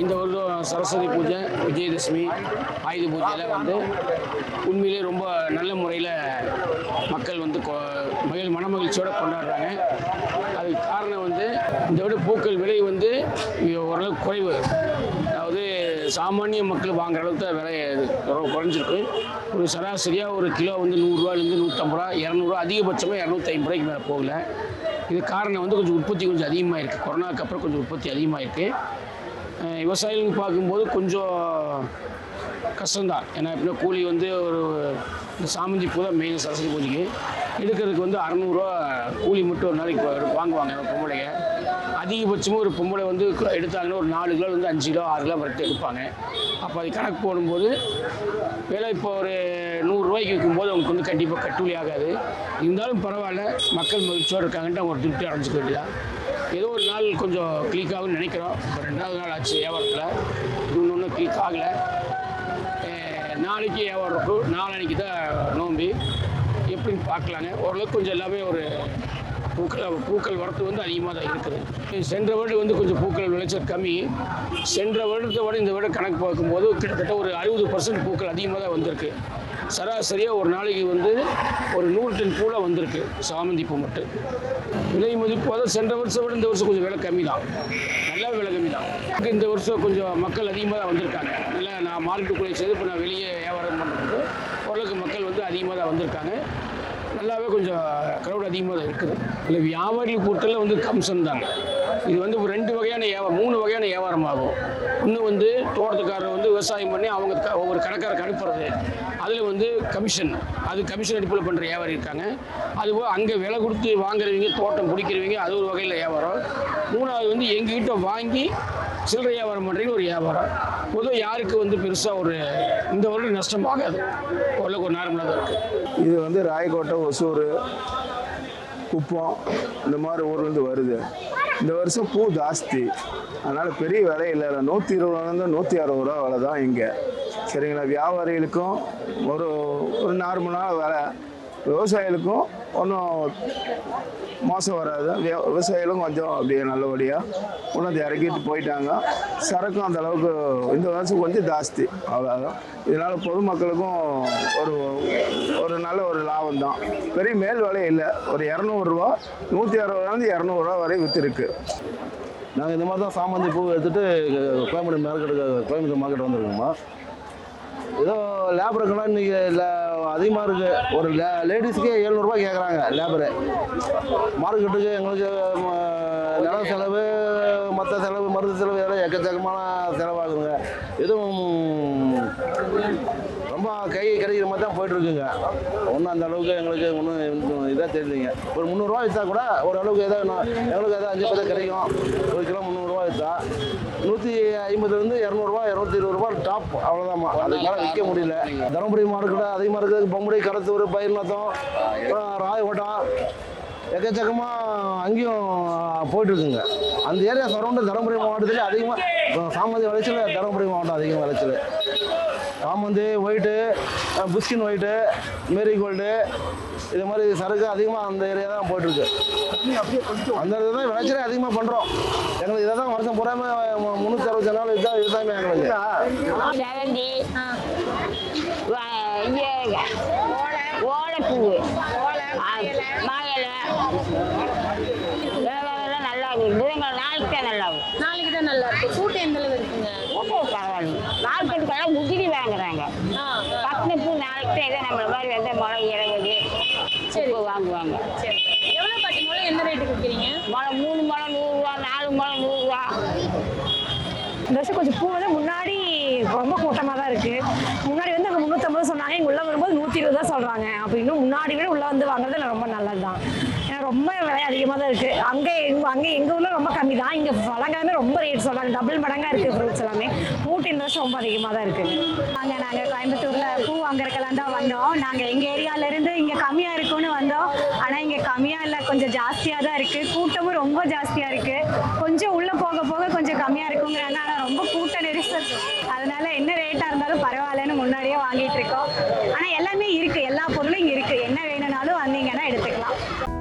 இந்த சரஸ்வதி பூஜை விஜயதசமி ஆயுத பூஜையில் வந்து உண்மையிலே ரொம்ப நல்ல முறையில் மக்கள் வந்து கொ- மகிழ் மனமகிழ்ச்சியோடு கொண்டாடுறாங்க. அதுக்கு காரணம் வந்து இந்த விட பூக்கள் விலை வந்து இங்க ஓரளவுக்கு குறைவு அதாவது சாமானிய மக்கள் வாங்குற அளவுக்கு தான் விலை ரொம்ப குறைஞ்சிருக்கு. ஒரு சராசரியாக ஒரு கிலோ வந்து நூறுரூவாலேருந்து நூற்றம்பது ரூபா இரநூறுவா அதிகபட்சமாக இரநூத்தி ஐம்பது ரூபாய்க்கு மேலே போகல. இது காரணம் வந்து கொஞ்சம் உற்பத்தி கொஞ்சம் அதிகமாக இருக்குது கொரோனாக்கு அப்புறம் கொஞ்சம் உற்பத்தி அதிகமாக இருக்குது விவசாயிகள் பார்க்கும்போது கொஞ்சம் கஷ்டம்தான். ஏன்னா எப்படின்னா கூலி வந்து ஒரு இந்த சாமந்தி பூ தான் மெயின் சரஸ்வதி பூஜைக்கு. எடுக்கிறதுக்கு வந்து அறநூறுவா கூலி மட்டும் ஒரு நாளைக்கு வாங்குவாங்க பொம்பளைங்க. அதிகபட்சமாக ஒரு பொம்பளை வந்து எடுத்தாங்கன்னா ஒரு நாலு கிலோ வந்து அஞ்சு கிலோ ஆறு கிலோ வரைக்கும் எடுப்பாங்க. அப்போ அது கணக்கு போடும்போது விலை இப்போ ஒரு நூறுரூவாய்க்கு விற்கும்போது அவங்களுக்கு வந்து கண்டிப்பாக கட்டுப்படி ஆகாது. இருந்தாலும் பரவாயில்ல மக்கள் மகிழ்ச்சியோடு இருக்காங்கன்ட்டு அவங்க ஒரு திருப்தி அடைஞ்சிக்க வேண்டியதான் ஏதோ ஒரு நாள் கொஞ்சம் கிளிக் ஆகும்னு நினைக்கிறோம். இப்போ ரெண்டாவது நாள் ஆச்சு வியாபாரத்தில். இன்னொன்று ஒன்றும் கிளிக் ஆகலை. நாளைக்கு வியாபாரம் இருக்கும். நாளைக்கு தான் நோம்பி. எப்படின்னு பார்க்கலாங்க ஓரளவுக்கு கொஞ்சம் எல்லாமே ஒரு பூக்கள் பூக்கள் வரத்து வந்து அதிகமாக தான் இருக்குது. சென்ற வருடம் வந்து கொஞ்சம் பூக்கள் விளைச்சல் கம்மி. சென்ற வருடத்தை விட இந்த வருடம் கணக்கு பார்க்கும்போது கிட்டத்தட்ட ஒரு அறுபது பர்சன்ட் பூக்கள் அதிகமாக தான் வந்திருக்கு. சராசரியாக ஒரு நாளைக்கு வந்து ஒரு நூறு டன் பூவில் வந்திருக்கு. சாமந்தி பூ மட்டும். விலை மதிப்பு அதாவது சென்ற வருஷம் விட இந்த வருஷம் கொஞ்சம் விலை கம்மி தான். நல்லா விலை கம்மி தான். இந்த வருஷம் கொஞ்சம் மக்கள் அதிகமாக தான் வந்திருக்காங்க. நல்லா நான் மார்க்கெட்டுக்குள்ளே செய்து இப்போ நான் வெளியே வியாபாரம் பண்ணுறது ஓரளவுக்கு மக்கள் வந்து அதிகமாக தான் வந்திருக்காங்க. நல்லாவே கொஞ்சம் க்ரௌட் அதிகமாக தான் இருக்குது. இல்லை வியாபாரிகள் பொருட்களில் வந்து கம்சன் தாங்க இது வந்து ரெண்டு வகையான வியாபாரம் மூணு வகையான வியாபாரம் ஆகும். இன்னும் வந்து தோட்டத்துக்காரர் வந்து விவசாயம் பண்ணி அவங்க க- ஒவ்வொரு கடைக்காரருக்கு அனுப்புறது. அதில் வந்து கமிஷன் அது கமிஷன் அடிப்பில் பண்ணுற வியாபாரி இருக்காங்க. அதுபோல் அங்கே விலை கொடுத்து வாங்குறவங்க தோட்டம் பிடிக்கிறவங்க அது ஒரு வகையில் வியாபாரம். மூணாவது வந்து எங்ககிட்ட வாங்கி சில்லறை வியாபாரம் பண்ணுறீங்க ஒரு வியாபாரம். பொதுவாக யாருக்கு வந்து பெருசாக ஒரு இந்த வருடம் நஷ்டமாகாது. ஓரளவுக்கு ஒரு நார்மலாக தான் இருக்குது இது வந்து ராயக்கோட்டை ஒசூர் குப்பம் இந்த மாதிரி ஊர்லேருந்து வருது. இந்த வருஷம் பூ ஜாஸ்தி. அதனால் பெரிய விலை இல்லை. நூற்றி இருபதுலேருந்து நூற்றி அறுபது ரூபா விலை தான் இங்கே. சரிங்களா? வியாபாரிகளுக்கும் ஒரு ஒரு நார்மலான விலை. விவசாயிகளுக்கும் ஒன்றும் மோசம் வராது. விவசாயிகளும் கொஞ்சம் அப்படியே நல்லபடியாக உணர்ந்து இறக்கிட்டு போயிட்டாங்க. சரக்கும் அந்த அளவுக்கு இந்த வருஷம் கொஞ்சம் ஜாஸ்தி. அவ்வளோதான் இதனால் பொதுமக்களுக்கும் ஒரு ஒரு நல்ல ஒரு லாபம் தான். பெரிய மேல் விலை இல்லை. ஒரு இரநூறுவா நூற்றி அறுபதுலேருந்து இரநூறுவா வரை விற்றுருக்கு நாங்கள் இந்த மாதிரி தான் சாமந்தி பூ எடுத்துகிட்டு கோயம்புத்தூர் மார்க்கெட்டுக்கு கோயம்புத்தூர் மார்க்கெட் வந்துருக்கோம்மா. ஏதோ லேபருக்கெல்லாம் இன்னைக்கு அதிகமாக இருக்குது ஒரு லே லேடிஸ்க்கே எழுநூறுபா கேட்குறாங்க லேபரு மார்க்கெட்டுக்கு எங்களுக்கு நில செலவு மற்ற செலவு மருந்து செலவு எல்லாம் எக்கச்சக்கமான செலவாகுதுங்க. எதுவும் ரொம்ப கை கிடைக்கிற மாதிரி தான் போயிட்டுருக்குங்க. ஒன்றும் அந்த அளவுக்கு எங்களுக்கு ஒன்றும் இதாக தெரியலைங்க. ஒரு முந்நூறுரூவா விற்றா கூட ஓரளவுக்கு ஏதோ எங்களுக்கு ஏதோ அஞ்சு பத்து கிடைக்கும். ஒரு கிலோ முந்நூறுரூவா விற்றா நூற்றி ஐம்பதுலேருந்து இரநூறுவா இரநூத்தி இருபது ரூபா டாப் அவ்வளோதாம்மா அதுக்கு மேலே விற்க முடியல. தருமபுரி மார்க்கெட்டு அதிகமாக இருக்குது பொம்பளை கடத்தூர் பயிர்நத்தம் ராயகோட்டம் எக்கச்சக்கமாக அங்கேயும் போயிட்டுருக்குங்க. அந்த ஏரியா சரௌண்டு தருமபுரி மாவட்டத்தில் அதிகமாக சாமந்தி விளைச்சல் தருமபுரி மாவட்டம் அதிகம் விளைச்சல். சாமந்தி ஒயிட்டு பிஸ்கின் ஒயிட்டு மேரிகோல்டு இது மாதிரி சரக்கு அதிகமாக அந்த ஏரியா தான் போயிட்டுருக்கு. அந்த இதை தான் விளைச்சலே அதிகமாக பண்ணுறோம் எங்களுக்கு இதை தான் வருஷம் பூராமே முந்நூற்றி அறுபத்தி நாள் இதுதான் இதுதாமே எங்களுக்கு. ஓலைப்பூ மாயலை இதெல்லாம் நல்லா இருக்குது இதுங்க நாளைக்கு தான் நல்லா இருக்கும். நாளைக்கு தான் நல்லா இருக்கு கூட்டம் எந்த அளவு இருக்குங்க. பரவாயில்ல. மார்க்கெட்டுக்கெல்லாம் உதிரி வாங்குறாங்க. பத்து பூ நாளைக்கு தான் இதை நம்மள மாதிரி வந்து மிளகு இருபது சரி. வாங்குவாங்க. சரி. எவ்வளவு பாட்டி மூலம் என்ன ரேட்டுக்கு விற்கிறீங்க மிளகு மூணு மிளகு நூறுரூவா நாலு மிளகு நூறுரூவா இந்த வருஷம் கொஞ்சம் பூ வந்து முன்னாடி ரொம்ப கூட்டமாக தான் இருக்கு. முன்னாடி வந்து அங்கே முந்நூற்றம்பது சொன்னாங்க இங்கே உள்ள வரும்போது நூற்றி இருபது தான் சொல்கிறாங்க அப்போ இன்னும் முன்னாடி விட உள்ள வந்து வாங்குறது ரொம்ப நல்லது தான் ரொம்ப விலை அதிகமாக தான் இருக்குது அங்கே எங்க அங்கே எங்கள் ஊரில் ரொம்ப கம்மி தான். இங்கே பழங்காலமே ரொம்ப ரேட் சொல்கிறாங்க டபுள் மடங்காக இருக்குது ஃப்ரூட்ஸ் எல்லாமே. ஊட்டி இந்த வருஷம் ரொம்ப அதிகமாக தான் இருக்குது நாங்கள் நாங்கள் கோயம்புத்தூரில் பூ வாங்குறக்கெல்லாம் தான் வந்தோம். நாங்கள் எங்கள் ஏரியாவிலேருந்து இங்கே கம்மியாக இருக்கும்னு வந்தோம். ஆனால் இங்கே கம்மியாக இல்லை. கொஞ்சம் ஜாஸ்தியாக தான் இருக்குது கூட்டமும் ரொம்ப ஜாஸ்தியாக இருக்குது கொஞ்சம் உள்ளே போக போக கொஞ்சம் கம்மியாக இருக்குங்கிறாங்க ஆனால் ரொம்ப கூட்ட நெரிசல். அதனால என்ன ரேட்டாக இருந்தாலும் பரவாயில்லன்னு முன்னாடியே வாங்கிட்டு இருக்கோம். ஆனால் எல்லாமே இருக்குது எல்லா பொருளும் இங்கே இருக்குது என்ன வேணும்னாலும் வந்தீங்கன்னா எடுத்துக்கலாம்.